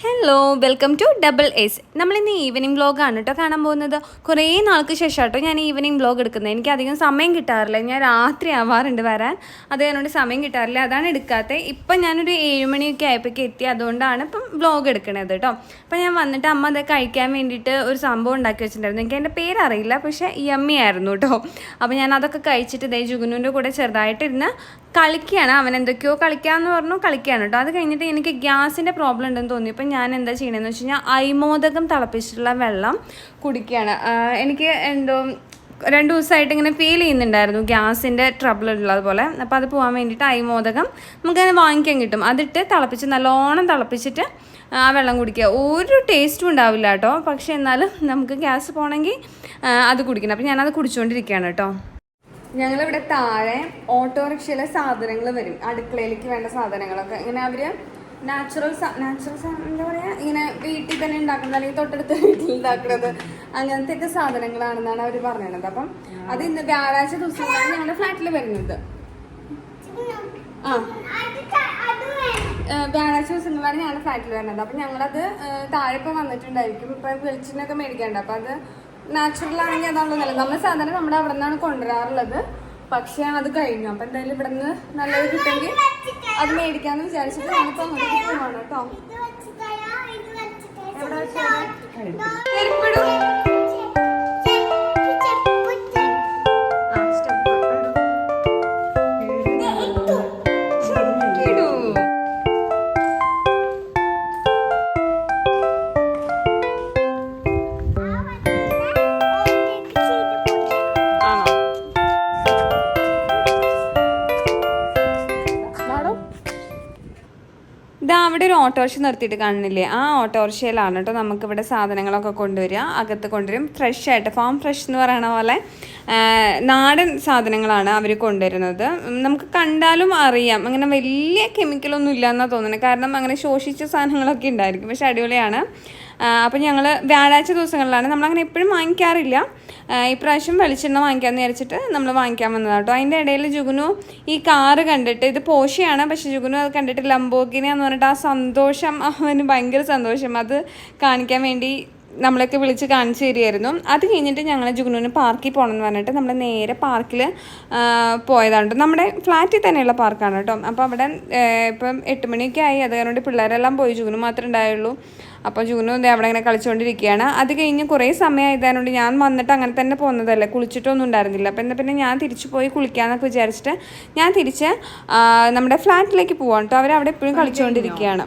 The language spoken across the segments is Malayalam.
Hello welcome to double S നമ്മളിന്ന് ഈവനിങ് വ്ളോഗാണ് കേട്ടോ കാണാൻ പോകുന്നത്. കുറേ നാൾക്ക് ശേഷം കേട്ടോ ഞാൻ ഈവനിങ് വ്ളോഗ് എടുക്കുന്നത്. എനിക്ക് അധികം സമയം കിട്ടാറില്ല. ഞാൻ രാത്രി ആവാറുണ്ട് വരാൻ. അത് എന്നോട് സമയം കിട്ടാറില്ല. അതാണ് എടുക്കാത്തത് ഇപ്പം ഞാനൊരു ഏഴുമണിയൊക്കെ ആയപ്പോഴേക്ക് എത്തി. അതുകൊണ്ടാണ് ഇപ്പം വ്ളോഗ് എടുക്കണത് കേട്ടോ അപ്പം ഞാൻ വന്നിട്ട് അമ്മ അത് കഴിക്കാൻ വേണ്ടിയിട്ട് ഒരു സംഭവം ഉണ്ടാക്കി വെച്ചിട്ടുണ്ടായിരുന്നു. എനിക്ക് എന്റെ പേരറിയില്ല. പക്ഷേ യമ്മി ആയിരുന്നു കേട്ടോ അപ്പോൾ ഞാൻ അതൊക്കെ കഴിച്ചിട്ട് ദേ ജുഗുനുവിന്റെ കൂടെ ചെറുതായിട്ടിരുന്ന് കളിക്കുകയാണ് അവൻ എന്തൊക്കെയോ കളിക്കാമെന്ന് പറഞ്ഞു കളിക്കുകയാണ് കേട്ടോ അത് കഴിഞ്ഞിട്ട് എനിക്ക് ഗ്യാസിന്റെ പ്രോബ്ലം ഉണ്ടെന്ന് തോന്നി. ഇപ്പം ഞാൻ എന്താ ചെയ്യണമെന്ന് വെച്ച് കഴിഞ്ഞാൽ അയ്മോദകം തിളപ്പിച്ചിട്ടുള്ള വെള്ളം കുടിക്കുകയാണ് എനിക്ക് എന്തോ രണ്ട് ദിവസമായിട്ട് ഇങ്ങനെ ഫീൽ ചെയ്യുന്നുണ്ടായിരുന്നു ഗ്യാസിന്റെ ട്രബിൾ ഉള്ളതുപോലെ അപ്പോൾ അത് പോകാൻ വേണ്ടിയിട്ട് അയ്മോദകം നമുക്കതിനെ വാങ്ങിക്കാൻ കിട്ടും. അതിട്ട് തിളപ്പിച്ച് നല്ലോണം തിളപ്പിച്ചിട്ട് ആ വെള്ളം കുടിക്കുക. ഒരു ടേസ്റ്റും ഉണ്ടാവില്ല കേട്ടോ പക്ഷേ എന്നാലും നമുക്ക് ഗ്യാസ് പോകണമെങ്കിൽ അത് കുടിക്കണം. അപ്പോൾ ഞാനത് കുടിച്ചുകൊണ്ടിരിക്കുകയാണ് കേട്ടോ ഞങ്ങളിവിടെ താഴെ ഓട്ടോറിക്ഷയിലെ സാധനങ്ങൾ വരും. അടുക്കളയിലേക്ക് വേണ്ട സാധനങ്ങളൊക്കെ. ഇങ്ങനെ അവർ നാച്ചുറൽ നാച്ചുറൽ എന്താ പറയുക ഇങ്ങനെ വീട്ടിൽ തന്നെ ഉണ്ടാക്കുന്നത് അല്ലെങ്കിൽ തൊട്ടടുത്ത വീട്ടിൽ ഉണ്ടാക്കുന്നത് അങ്ങനത്തെ ഒക്കെ സാധനങ്ങളാണെന്നാണ് അവർ പറഞ്ഞത് അപ്പം അത് ഇന്ന് വ്യാഴാഴ്ച ദിവസമാണ് ഞങ്ങളുടെ ഫ്ലാറ്റിൽ വരുന്നത്. ആ. വ്യാഴാഴ്ച ദിവസങ്ങളാണ് ഞങ്ങളുടെ ഫ്ലാറ്റിൽ വരുന്നത്. അപ്പം ഞങ്ങളത് താഴെ ഇപ്പോൾ വന്നിട്ടുണ്ടായിരിക്കും. ഇപ്പം വെളിച്ചെണ്ണയൊക്കെ മേടിക്കാണ്ട് അപ്പം അത് നാച്ചുറൽ ആണെങ്കിൽ അതാണല്ലോ നല്ലത്. നമ്മൾ സാധാരണ നമ്മുടെ അവിടെ നിന്നാണ് കൊണ്ടുവരാറുള്ളത്. പക്ഷേ അത് കഴിഞ്ഞു. അപ്പം എന്തായാലും ഇവിടെ നിന്ന് നല്ലത് കിട്ടുമെങ്കിൽ അത് മേടിക്കാമെന്ന് വിചാരിച്ചിട്ട് നമുക്ക് അങ്ങോട്ടേക്ക് പോവാണ് കേട്ടോ. എവിടെ വെച്ചാൽ ഓട്ടോറിക്ഷ നിർത്തിയിട്ട് കാണുന്നില്ലേ ആ ഓട്ടോറിക്ഷയിലാണ് കേട്ടോ നമുക്കിവിടെ സാധനങ്ങളൊക്കെ കൊണ്ടുവരിക. അകത്ത് കൊണ്ടുവരും. ഫ്രഷ് ആയിട്ട് ഫാം ഫ്രഷ് എന്ന് പറയണ പോലെ നാടൻ സാധനങ്ങളാണ് അവർ കൊണ്ടുവരുന്നത്. നമുക്ക് കണ്ടാലും അറിയാം. അങ്ങനെ വലിയ കെമിക്കലൊന്നും ഇല്ല എന്നാണ് തോന്നുന്നത് കാരണം അങ്ങനെ ശോഷിച്ച സാധനങ്ങളൊക്കെ ഉണ്ടായിരിക്കും. പക്ഷെ അടിപൊളിയാണ്. അപ്പം ഞങ്ങൾ വ്യാഴാഴ്ച ദിവസങ്ങളിലാണ്. നമ്മളങ്ങനെ എപ്പോഴും വാങ്ങിക്കാറില്ല. ഇപ്രാവശ്യം വെളിച്ചെണ്ണ വാങ്ങിക്കാമെന്ന് വിചാരിച്ചിട്ട് നമ്മൾ വാങ്ങിക്കാൻ വന്നതാണ് കേട്ടോ അതിന്റെ ഇടയിൽ ജുഗുനു ഈ കാറ് കണ്ടിട്ട് ഇത് പോഷയാണ് പക്ഷെ ജുഗുനു അത് കണ്ടിട്ട് ലംബോഗിനി എന്ന് പറഞ്ഞിട്ട് ആ സന്തോഷം അവന് ഭയങ്കര സന്തോഷം. അത് കാണിക്കാൻ വേണ്ടി നമ്മളൊക്കെ വിളിച്ച് കാണിച്ചു തരികയായിരുന്നു. അത് കഴിഞ്ഞിട്ട് ഞങ്ങൾ ജുഗ്നുവിന് പാർക്കിൽ പോകണം എന്ന് പറഞ്ഞിട്ട് നമ്മൾ നേരെ പാർക്കിൽ പോയതാണ് നമ്മുടെ ഫ്ലാറ്റിൽ തന്നെയുള്ള പാർക്കാണ് കേട്ടോ അപ്പോൾ അവിടെ ഇപ്പം എട്ട് മണിയൊക്കെ ആയി. അത് കാരണം പിള്ളേരെല്ലാം പോയി ജുഗ്നു മാത്രമേ ഉണ്ടായുള്ളൂ. അപ്പോൾ ജൂനും ഇതേ അവിടെ ഇങ്ങനെ കളിച്ചുകൊണ്ടിരിക്കുകയാണ് അത് കഴിഞ്ഞ് കുറേ സമയം ആയതുകൊണ്ട് ഞാൻ വന്നിട്ട് അങ്ങനെ തന്നെ പോകുന്നതല്ലേ കുളിച്ചിട്ടൊന്നും ഉണ്ടായിരുന്നില്ല. അപ്പം എന്നാൽ പിന്നെ ഞാൻ തിരിച്ചു പോയി കുളിക്കാമെന്നൊക്കെ വിചാരിച്ചിട്ട് ഞാൻ തിരിച്ച് നമ്മുടെ ഫ്ലാറ്റിലേക്ക് പോവാണ് കേട്ടോ അവരവിടെ എപ്പോഴും കളിച്ചുകൊണ്ടിരിക്കുകയാണ്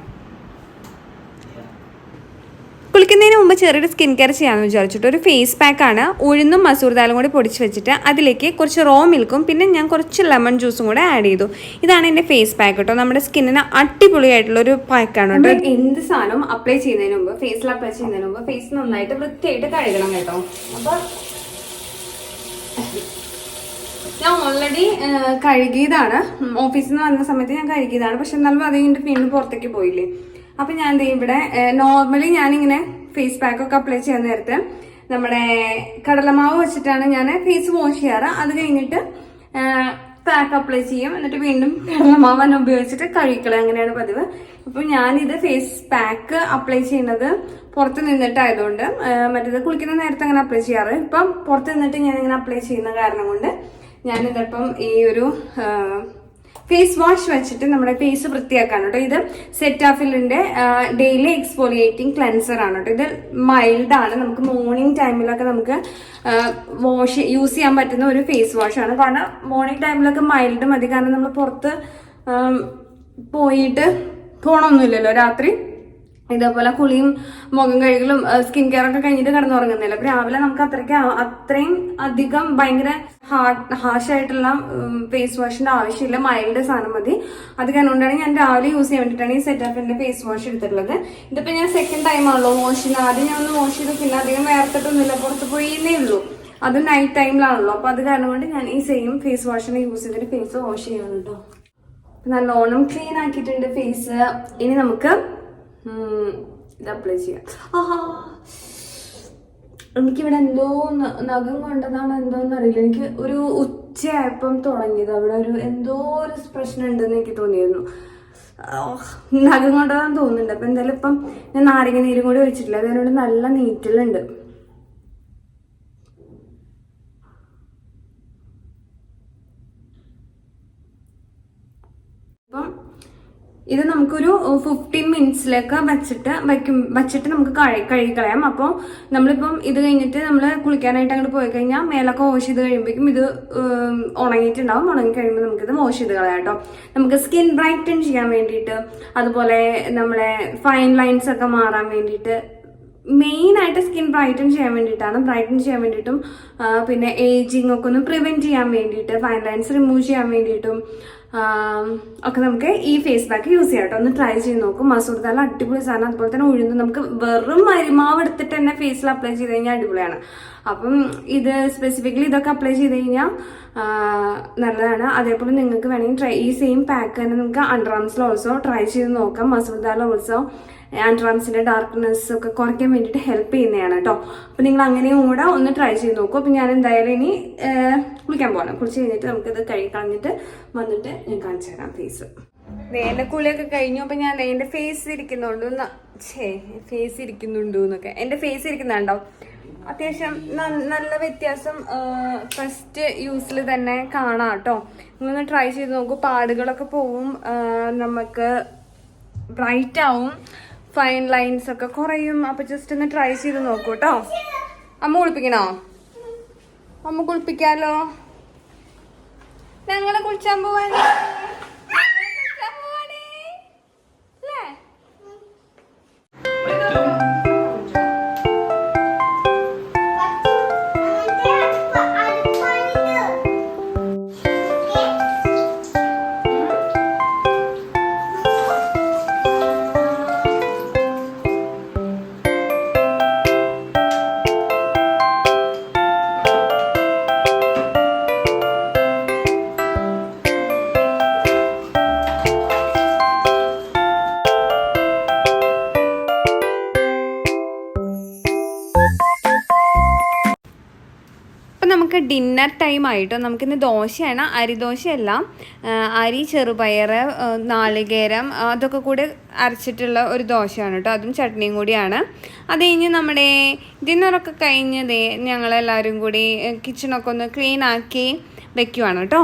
കുളിക്കുന്നതിന് മുമ്പ് ചെറിയൊരു സ്കിൻ കെയർ ചെയ്യാമെന്ന് വിചാരിച്ചിട്ട് ഒരു ഫേസ് പാക്കാണ് ഉഴുന്നും മസൂർ ദാലും കൂടി പൊടിച്ച് വെച്ചിട്ട് അതിലേക്ക് കുറച്ച് റോ മിൽക്കും പിന്നെ ഞാൻ കുറച്ച് ലെമൺ ജ്യൂസും കൂടെ ആഡ് ചെയ്തു. ഇതാണ് എന്റെ ഫേസ് പാക്ക് കേട്ടോ നമ്മുടെ സ്കിന്നിന് അടിപൊളിയായിട്ടുള്ള ഒരു പാക്കാണ് കേട്ടോ എന്ത് സാധനവും അപ്ലൈ ചെയ്യുന്നതിന് മുമ്പ് ഫേസിൽ അപ്ലൈ ചെയ്യുന്നതിന് മുമ്പ് ഫേസ് നന്നായിട്ട് വൃത്തിയായിട്ട് കഴുകണം കേട്ടോ. അപ്പോൾ ഞാൻ ഓൾറെഡി കഴുകിയതാണ്. ഓഫീസിൽ നിന്ന് വന്ന സമയത്ത് ഞാൻ കഴുകിയതാണ്. പക്ഷെ എന്നാലും അത് കഴിഞ്ഞിട്ട് വീണ്ടും പുറത്തേക്ക് പോയില്ലേ. അപ്പൊ ഞാൻ എന്ത് ചെയ്യും ഇവിടെ നോർമലി ഞാനിങ്ങനെ ഫേസ് പാക്ക് ഒക്കെ അപ്ലൈ ചെയ്യാൻ നേരത്തെ നമ്മുടെ കടലമാവ് വെച്ചിട്ടാണ് ഞാൻ ഫേസ് വാഷ് ചെയ്യാറ്. അത് കഴിഞ്ഞിട്ട് പാക്ക് അപ്ലൈ ചെയ്യും. എന്നിട്ട് വീണ്ടും കടലമാവ് തന്നെ ഉപയോഗിച്ചിട്ട് കഴിക്കണം അങ്ങനെയാണ് പതിവ്. അപ്പൊ ഞാനിത് ഫേസ് പാക്ക് അപ്ലൈ ചെയ്യുന്നത് പുറത്ത് നിന്നിട്ടായതുകൊണ്ട് മറ്റേത് കുളിക്കുന്ന നേരത്തെ അങ്ങനെ അപ്ലൈ ചെയ്യാറ്. ഇപ്പം പുറത്ത് നിന്നിട്ട് ഞാൻ ഇങ്ങനെ അപ്ലൈ ചെയ്യുന്ന കാരണം കൊണ്ട് ഞാനിതിപ്പം ഈ ഒരു ഫേസ് വാഷ് വെച്ചിട്ട് നമ്മുടെ ഫേസ് വൃത്തിയാക്കാൻ കേട്ടോ. ഇത് സെറ്റാഫിലിന്റെ ഡെയിലി എക്സ്പോളിയേറ്റിംഗ് ക്ലെൻസർ ആണ് കേട്ടോ. ഇത് മൈൽഡ് ആണ്. നമുക്ക് മോർണിംഗ് ടൈമിലൊക്കെ നമുക്ക് വാഷ് യൂസ് ചെയ്യാൻ പറ്റുന്ന ഒരു ഫേസ് വാഷ് ആണ്. കാരണം മോർണിംഗ് ടൈമിലൊക്കെ മൈൽഡ് മതി. കാരണം നമ്മൾ പുറത്ത് പോയിട്ട് പോണമൊന്നുമില്ലല്ലോ രാത്രി. ഇതേപോലെ കുളിയും മുഖം കഴുകലും സ്കിൻ കെയർ ഒക്കെ കഴിഞ്ഞിട്ട് കിടന്നുറങ്ങുന്നില്ല അപ്പൊ രാവിലെ നമുക്ക് അത്രയ്ക്ക് അത്രയും അധികം ഭയങ്കര ഹാർഡ് ഹാഷായിട്ടുള്ള ഫേസ് വാഷിന്റെ ആവശ്യമില്ല. മൈൽഡ് സാധനം മതി. അത് കാരണമാണ് ഞാൻ രാവിലെ യൂസ് ചെയ്യാൻ വേണ്ടിയിട്ടാണ് ഈ സെറ്റാപ്പിന്റെ ഫേസ് വാഷ് എടുത്തിട്ടുള്ളത്. ഇതിപ്പോ ഞാൻ സെക്കൻഡ് ടൈം ആണല്ലോ വാഷ് ചെയ്യുന്നത്. ആദ്യം ഞാൻ ഒന്ന് വാഷ് ചെയ്തിട്ടില്ല അധികം വേർത്തിട്ടൊന്നുമില്ല. പുറത്ത് പോയിന്നേ ഉള്ളൂ. അത് നൈറ്റ് ടൈമിലാണല്ലോ അപ്പൊ അത് കാരണം കൊണ്ട് ഞാൻ ഈ സെയിം ഫേസ് വാഷിനെ യൂസ് ചെയ്തിട്ട് ഫേസ് വാഷ് ചെയ്യണം കേട്ടോ നല്ലോണം ക്ലീൻ ആക്കിയിട്ടുണ്ട് ഫേസ് ഇനി നമുക്ക് ഇത് അപ്ലൈ ചെയ്യാം. എനിക്കിവിടെ എന്തോ നഖം കൊണ്ടതാണ് എന്തോന്ന് അറിയില്ല. എനിക്ക് ഒരു ഉച്ചയായപ്പം തുടങ്ങിയത്. അവിടെ ഒരു എന്തോ ഒരു പ്രശ്നം ഉണ്ടെന്ന് എനിക്ക് തോന്നിയിരുന്നു. നഖം കൊണ്ടതാന്ന് തോന്നുന്നുണ്ട്. അപ്പൊ എന്തായാലും ഇപ്പം ഞാൻ നാരങ്ങ നീരും കൂടി ഒഴിച്ചിട്ടില്ല. അതിനോട് നല്ല നീറ്റലുണ്ട് അപ്പം ഇത് നമുക്കൊരു ഫിഫ്റ്റീൻ മിനിറ്റ്സിലേക്ക് വെച്ചിട്ട് വയ്ക്കും വെച്ചിട്ട് നമുക്ക് കഴി കഴുകിക്കളയാം. അപ്പോൾ നമ്മളിപ്പം ഇത് കഴിഞ്ഞിട്ട് നമ്മൾ കുളിക്കാനായിട്ട് അങ്ങോട്ട് പോയി കഴിഞ്ഞാൽ മേലൊക്കെ വാഷ് ചെയ്ത് കഴിയുമ്പോഴേക്കും ഇത് ഉണങ്ങിയിട്ടുണ്ടാവും. ഉണങ്ങി കഴിയുമ്പോൾ നമുക്കിത് വാഷ് ചെയ്ത് കളയാം കേട്ടോ. നമുക്ക് സ്കിൻ ബ്രൈറ്റൻ ചെയ്യാൻ വേണ്ടിയിട്ട് അതുപോലെ നമ്മളെ ഫൈൻ ലൈൻസ് ഒക്കെ മാറാൻ വേണ്ടിയിട്ട് മെയിൻ ആയിട്ട് സ്കിൻ ബ്രൈറ്റൻ ചെയ്യാൻ വേണ്ടിയിട്ടാണ്. ബ്രൈറ്റൻ ചെയ്യാൻ വേണ്ടിയിട്ടും പിന്നെ ഏജിങ് ഒക്കെ ഒന്ന് പ്രിവെന്റ് ചെയ്യാൻ വേണ്ടിയിട്ട് ഫൈൻ ലൈൻസ് റിമൂവ് ചെയ്യാൻ വേണ്ടിയിട്ടും ഒക്കെ നമുക്ക് ഈ ഫേസ് പാക്ക് യൂസ് ചെയ്യാം കേട്ടോ. ഒന്ന് ട്രൈ ചെയ്ത് നോക്കും. മസൂർ ദാല അടിപൊളി സാധനം. അതുപോലെ തന്നെ ഉഴുന്ന് നമുക്ക് വെറും മരുമാവ് എടുത്തിട്ട് തന്നെ ഫേസിൽ അപ്ലൈ ചെയ്ത് കഴിഞ്ഞാൽ അടിപൊളിയാണ്. അപ്പം ഇത് സ്പെസിഫിക്കലി ഇതൊക്കെ അപ്ലൈ ചെയ്ത് കഴിഞ്ഞാൽ നല്ലതാണ്. അതേപോലെ നിങ്ങൾക്ക് വേണമെങ്കിൽ ട്രൈ ഈ സെയിം പാക്ക് തന്നെ നിങ്ങൾക്ക് അണ്ടർആംസിൽ ഓൾസോ ട്രൈ ചെയ്ത് നോക്കാം. മസൂർ ദാല ഓൾസോ ആൻഡ്രാംസിന്റെ ഡാർക്ക്നെസ് ഒക്കെ കുറയ്ക്കാൻ വേണ്ടിയിട്ട് ഹെൽപ്പ് ചെയ്യുന്നതാണ് കേട്ടോ അപ്പൊ നിങ്ങൾ അങ്ങനെയും കൂടെ ഒന്ന് ട്രൈ ചെയ്ത് നോക്കൂ. അപ്പൊ ഞാൻ എന്തായാലും ഇനി കുളിക്കാൻ പോകണം കുളിച്ച് കഴിഞ്ഞിട്ട് നമുക്കിത് കഴുകി കളഞ്ഞിട്ട് വന്നിട്ട് ഞാൻ കാണിച്ചു തരാം ഫേസ് എന്റെ കുളിയൊക്കെ കഴിഞ്ഞു. അപ്പൊ ഞാൻ എന്റെ ഫേസ് ഇരിക്കുന്നുണ്ട്. ഛേ ഫേസ് ഇരിക്കുന്നുണ്ട് എന്നൊക്കെ. എന്റെ ഫേസ് ഇരിക്കുന്നുണ്ടോ? അത്യാവശ്യം നല്ല വ്യത്യാസം ഫസ്റ്റ് യൂസിൽ തന്നെ കാണാം കേട്ടോ നിങ്ങളൊന്ന് ട്രൈ ചെയ്ത് നോക്കൂ. പാടുകളൊക്കെ പോവും. നമുക്ക് ബ്രൈറ്റ് ആവും. ഫൈൻ ലൈൻസ് ഒക്കെ കുറയും. അപ്പൊ ജസ്റ്റ് ഒന്ന് ട്രൈ ചെയ്ത് നോക്കൂ കേട്ടോ അമ്മ കുളിപ്പിക്കണോ? അമ്മ കുളിപ്പിക്കാലോ? ഞങ്ങളെ കുളിച്ചാൻ പോവാനേ ഡിന്നർ ടൈം ആയിട്ടോ. നമുക്കിന്ന് ദോശയാണ്. അരിദോശയല്ല അരി ചെറുപയർ നാളികേരം അതൊക്കെ കൂടെ അരച്ചിട്ടുള്ള ഒരു ദോശയാണ് കേട്ടോ അതും ചട്നിയും കൂടിയാണ്. അത് കഴിഞ്ഞ് നമ്മുടെ ഡിന്നറൊക്കെ കഴിഞ്ഞതേ ഞങ്ങളെല്ലാവരും കൂടി കിച്ചണൊക്കെ ഒന്ന് ക്ലീൻ ആക്കി വെക്കുവാണ് കേട്ടോ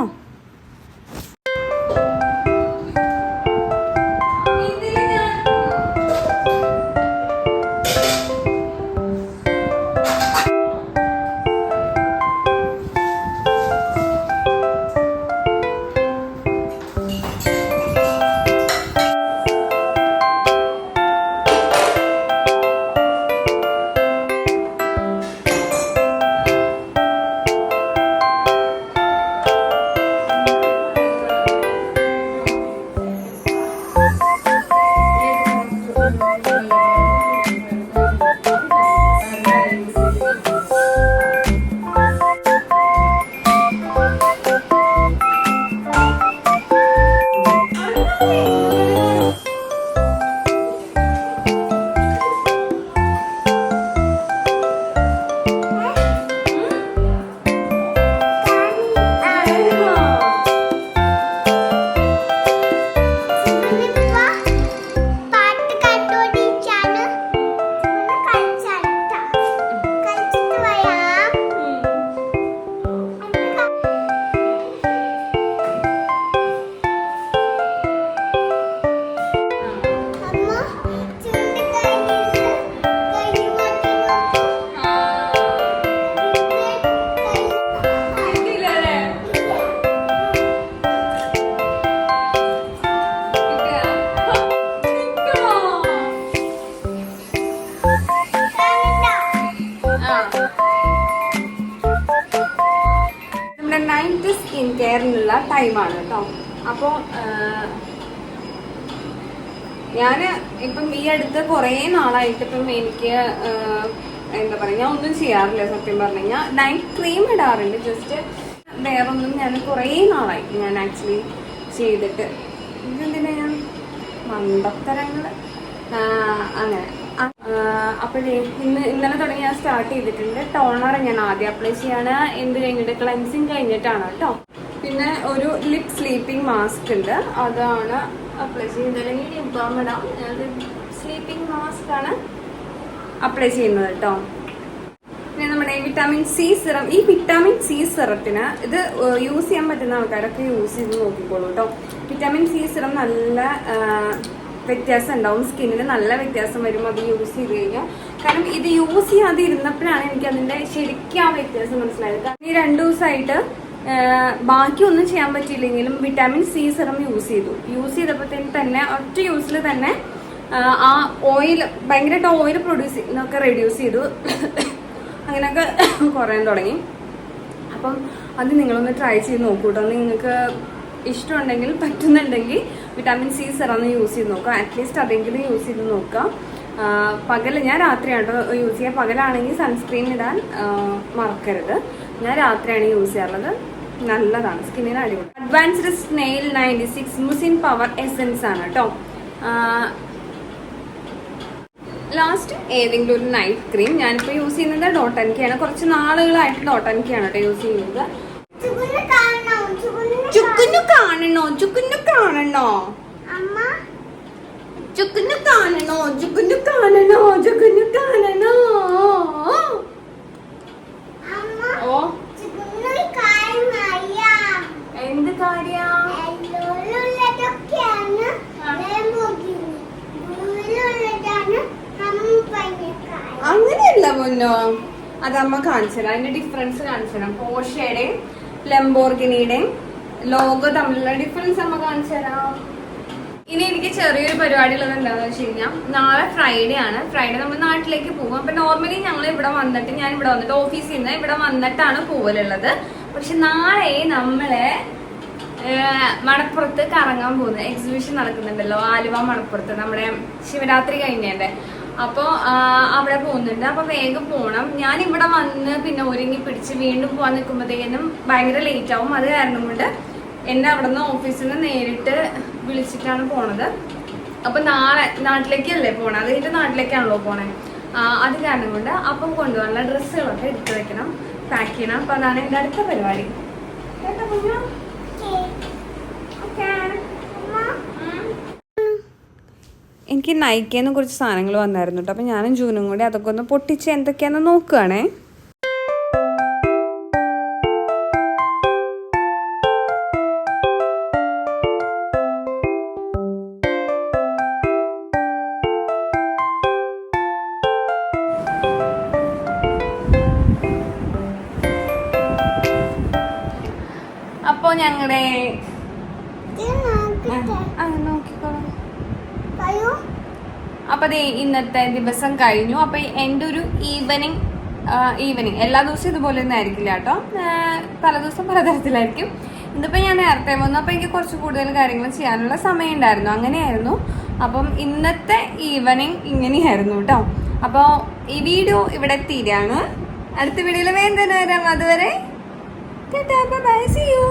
സ്കിൻ കെയറിനുള്ള ടൈമാണ് കേട്ടോ. അപ്പോൾ ഞാൻ ഇപ്പം ഈ അടുത്ത് കുറേ നാളായിട്ട് ഇപ്പം എനിക്ക് എന്താ പറയുക ഞാൻ ഒന്നും ചെയ്യാറില്ല സത്യം പറഞ്ഞു കഴിഞ്ഞാൽ നൈറ്റ് ക്രീം ഇടാറുണ്ട്. ജസ്റ്റ് വേറൊന്നും ഞാൻ കുറേ നാളായി ഞാൻ ആക്ച്വലി ചെയ്തിട്ട്. ഇതെന്തിനാ ഞാൻ? മണ്ടത്തരങ്ങൾ അങ്ങനെ. അപ്പോഴേ ഇന്ന് ഇന്നലെ തുടങ്ങി ഞാൻ സ്റ്റാർട്ട് ചെയ്തിട്ടുണ്ട്. ടോണർ ഞാൻ ആദ്യം അപ്ലൈ ചെയ്യാണ്. എന്ത് കഴിഞ്ഞിട്ട് ക്ലൻസിങ് കഴിഞ്ഞിട്ടാണ് കേട്ടോ. പിന്നെ ഒരു ലിപ് സ്ലീപ്പിംഗ് മാസ്ക് ഉണ്ട്. അതാണ് അപ്ലൈ ചെയ്യുന്നത്. ചെയ്തില്ലെങ്കിൽ ലിബാം ഇടാം. ലിപ് സ്ലീപ്പിംഗ് മാസ്ക് ആണ് അപ്ലൈ ചെയ്യുന്നത് കേട്ടോ. പിന്നെ നമ്മുടെ വിറ്റാമിൻ സി സിറം ഈ വിറ്റാമിൻ സി സിറത്തിന് ഇത് യൂസ് ചെയ്യാൻ പറ്റുന്ന ആൾക്കാരൊക്കെ യൂസ് ചെയ്ത് നോക്കിക്കോളൂ കേട്ടോ. വിറ്റാമിൻ സി സിറം നല്ല വ്യത്യാസം ഉണ്ടാവും. സ്കിന്നിന് നല്ല വ്യത്യാസം വരും അത് യൂസ് ചെയ്ത് കഴിഞ്ഞാൽ. കാരണം ഇത് യൂസ് ചെയ്യാതെ ഇരുന്നപ്പോഴാണ് എനിക്ക് അതിന്റെ ശരിക്കും ആ വ്യത്യാസം മനസ്സിലായത്. ഈ രണ്ടു ദിവസമായിട്ട് ആ, ബാക്കി ഒന്നും ചെയ്യാൻ പറ്റിയില്ലെങ്കിലും വിറ്റാമിൻ സി സിറം യൂസ് ചെയ്തു. യൂസ് ചെയ്തപ്പോഴത്തേന് തന്നെ ഒറ്റ യൂസിൽ തന്നെ ആ, ഓയിൽ ഭയങ്കരമായിട്ട് ഓയിൽ പ്രൊഡ്യൂസ് ചെയ്യുന്നൊക്കെ റെഡ്യൂസ് ചെയ്തു. അങ്ങനെയൊക്കെ കുറയാൻ തുടങ്ങി. അപ്പം അത് നിങ്ങളൊന്ന് ട്രൈ ചെയ്ത് നോക്കൂ കേട്ടോ നിങ്ങൾക്ക് ഇഷ്ടമുണ്ടെങ്കിൽ പറ്റുന്നുണ്ടെങ്കിൽ വിറ്റാമിൻ സി സിറന്ന് യൂസ് ചെയ്ത് നോക്കുക അറ്റ്ലീസ്റ്റ് അതെങ്കിലും യൂസ് ചെയ്ത് നോക്കുക പകൽ ഞാൻ രാത്രിയാണ് യൂസ് ചെയ്യുക പകലാണെങ്കിൽ സൺസ്ക്രീൻ ഇടാൻ മറക്കരുത്. ഞാൻ രാത്രിയാണ് യൂസ് ചെയ്യാറുള്ളത്. നല്ലതാണ്. സ്കിന്നിന് അടിപൊളി. Advanced snail ninety six mucin power essence ആണ് കേട്ടോ ലാസ്റ്റ് ഏതെങ്കിലും ഒരു നൈറ്റ് ക്രീം ഞാനിപ്പോൾ യൂസ് ചെയ്യുന്നത് ഡോട്ട് ആണ്. കുറച്ച് നാളുകളായിട്ട് ഡോട്ട് ആണ് കേട്ടോ യൂസ് ചെയ്യുന്നത്. ചുക്കുന്നു കാണണോ? ചുക്കുന്നു കാണണോ? ചുക്കുന്നു കാണണോ? ചുക്കുന്നു കാണണോ? ചുക്കുന്നു കാണണോ ചുക്കുന്നു കാണണോ അമ്മ ഓ ചുക്കുന്ന് കാണണയ്യ എന്ത് കാര്യാ എല്ലോലുള്ളതൊക്കെയാണ് ആ. ലേമ്പോഗിനി ബ്ലൂയിലുള്ളതാണ് കമ്പനിക്കായ അങ്ങനെയല്ല അതമ്മ കാണിച്ചുതരാം അതിന്റെ ഡിഫറൻസ് കാണിച്ചതാണ് പോഷയുടെയും ലംബോർഗിനിയുടെയും ലോഗോ തമ്മിലുള്ള ഡിഫറൻസ് അമ്മ കാണിച്ചുതരാം ഇനി എനിക്ക് ചെറിയൊരു പരിപാടി ഉള്ളത് എന്താണെന്ന് വെച്ച് കഴിഞ്ഞാൽ നാളെ ഫ്രൈഡേ ആണ്. ഫ്രൈഡേ നമ്മൾ നാട്ടിലേക്ക് പോകും അപ്പൊ നോർമലി ഞങ്ങൾ ഇവിടെ വന്നിട്ട് ഞാൻ ഇവിടെ വന്നിട്ട് ഓഫീസിൽ നിന്ന് ഇവിടെ വന്നിട്ടാണ് പോവലുള്ളത്. പക്ഷെ നാളെ നമ്മളെ മണപ്പുറത്ത് കറങ്ങാൻ പോകുന്നത് എക്സിബിഷൻ നടക്കുന്നുണ്ടല്ലോ. ആലുവ മണപ്പുറത്ത് നമ്മുടെ ശിവരാത്രി കഴിഞ്ഞതിന്റെ അപ്പോൾ അവിടെ പോകുന്നുണ്ട്. അപ്പോൾ വേഗം പോണം. ഞാൻ ഇവിടെ വന്ന് പിന്നെ ഒരുങ്ങി പിടിച്ച് വീണ്ടും പോകാൻ നിൽക്കുമ്പോഴത്തേനും ഭയങ്കര ലേറ്റ് ആവും. അത് കാരണം കൊണ്ട് എന്നെ അവിടെ നിന്ന് ഓഫീസിൽ നിന്ന് നേരിട്ട് വിളിച്ചിട്ടാണ് പോണത്. അപ്പൊ നാളെ നാട്ടിലേക്കല്ലേ പോണേ? അത് നാട്ടിലേക്കാണല്ലോ പോണേ. അത് കാരണം കൊണ്ട് അപ്പം കൊണ്ടുപോകാനുള്ള ഡ്രസ്സുകളൊക്കെ എടുത്തു വെക്കണം പാക്ക് ചെയ്യണം. അപ്പൊ അതാണ് എന്റെ അടുത്ത പരിപാടി. കേട്ടോ കുഞ്ഞു? എനിക്ക് നയിക്കേന്ന് കുറച്ച് സാധനങ്ങൾ വന്നായിരുന്നു കേട്ടോ അപ്പം ഞാനും ജൂനും കൂടി അതൊക്കെ ഒന്ന് പൊട്ടിച്ച് എന്തൊക്കെയാണെന്ന് നോക്കുകയാണേ അപ്പോൾ ഞങ്ങളുടെ ഇത് നോക്കട്ടെ ആ നോക്കിക്കോളാം പറയൂ അപ്പൊ ദേ ഇന്നത്തെ ദിവസം കഴിഞ്ഞു. അപ്പൊ എന്റെ ഒരു ഈവനിങ് ഈവനിങ് എല്ലാ ദിവസവും ഇതുപോലെ ഒന്നും ആയിരിക്കില്ല കേട്ടോ പല ദിവസം പലതരത്തിലായിരിക്കും ഇന്നിപ്പോ ഞാൻ നേരത്തെ വന്നു. അപ്പൊ എനിക്ക് കുറച്ച് കൂടുതൽ കാര്യങ്ങൾ ചെയ്യാനുള്ള സമയം ഉണ്ടായിരുന്നു. അങ്ങനെയായിരുന്നു. അപ്പം ഇന്നത്തെ ഈവനിങ് ഇങ്ങനെയായിരുന്നു കേട്ടോ. അപ്പോൾ ഈ വീഡിയോ ഇവിടെ തീരാണ് അടുത്ത വീഡിയോയിൽ വേണ്ട വരാം. അതുവരെ ബൈ സി യു